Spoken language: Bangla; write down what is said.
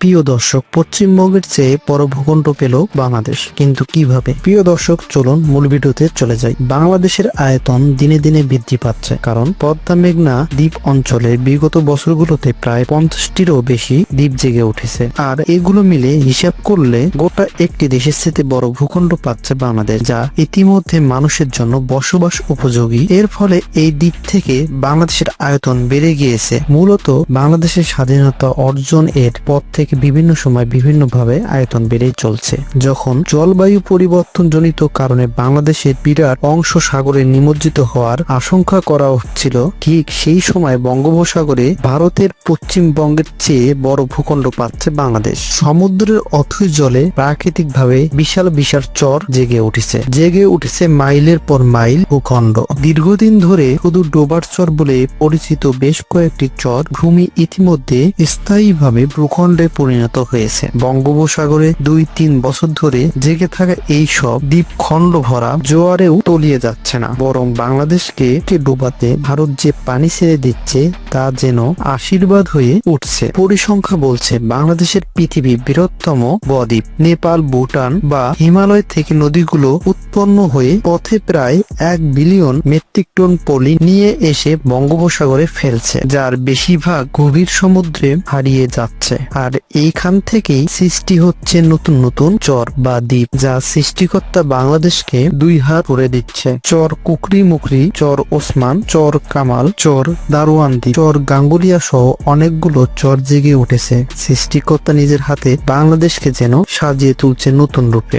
প্রিয় দর্শক পশ্চিমবঙ্গের চেয়ে বড় ভূখণ্ড পেল বাংলাদেশ। কিন্তু কীভাবে? প্রিয় দর্শক, চলুন মূল ভিডিওতে চলে যাই। বাংলাদেশের আয়তন দিনে দিনে বৃদ্ধি পাচ্ছে। কারণ পদ্মা মেঘনা দ্বীপ অঞ্চলে বিগত বছরগুলোতে প্রায় পঞ্চাশটিরও বেশি দ্বীপ জেগে উঠেছে। আর এগুলো মিলে হিসাব করলে গোটা একটি দেশের সাথে বড় ভূখণ্ড পাচ্ছে বাংলাদেশ, যা ইতিমধ্যে মানুষের জন্য বসবাস উপযোগী। এর ফলে এই দ্বীপ থেকে বাংলাদেশের আয়তন বেড়ে গিয়েছে। মূলত বাংলাদেশের স্বাধীনতা অর্জন এর পর থেকে বিভিন্ন সময় বিভিন্নভাবে আয়তন বেড়েই চলছে। যখন জলবায়ু পরিবর্তন জনিত কারণে বাংলাদেশের বিরাট অংশ সাগরে নিমজ্জিত হওয়ার আশঙ্কা করা হচ্ছিল, ঠিক সেই সময় বঙ্গোপসাগরে ভারতের পশ্চিমবঙ্গের চেয়ে বড় ভূখণ্ড পাচ্ছে বাংলাদেশ। সমুদ্রের অথৈ জলে প্রাকৃতিকভাবে বিশাল বিশাল চর জেগে উঠেছে। জেগে উঠেছে মাইলের পর মাইল ভূখণ্ড। দীর্ঘদিন ধরে শুধু ডোবার চর বলে পরিচিত বেশ কয়েকটি চর ভূমি ইতিমধ্যে স্থায়ীভাবে ভূখণ্ডে পরিণত হয়েছে। বঙ্গোপসাগরে দুই তিন বছর ধরে জেগে থাকা এই সব দ্বীপখণ্ড ভরা জোয়ারেও তলিয়ে যাচ্ছে না। বরং বাংলাদেশকে ডোবাতে ভারত যে পানি ছেড়ে দিচ্ছে, তা যেন আশীর্বাদ হয়ে উঠছে। পরিসংখ্যা বলছে, বাংলাদেশের পৃথিবী বৃহত্তম বদ্বীপ, নেপাল, ভুটান বা হিমালয় থেকে নদীগুলো উৎপন্ন হয়ে পথে প্রায় এক বিলিয়ন মেট্রিক টন পলি নিয়ে এসে বঙ্গোপসাগরে ফেলছে, যার বেশিরভাগ গভীর সমুদ্রে হারিয়ে যাচ্ছে। আর এইখান থেকেই সৃষ্টি হচ্ছে নতুন নতুন চর বা দ্বীপ, যা সৃষ্টিকর্তা বাংলাদেশকে দুই হাত করে দিচ্ছে। চর কুকরি মুকরি, চর ওসমান, চর কামাল, চর দারোয়ান্দি, চর গাঙ্গুলিয়া সহ অনেকগুলো চর জেগে উঠেছে। সৃষ্টিকর্তা নিজের হাতে বাংলাদেশকে যেন সাজিয়ে তুলছে নতুন রূপে।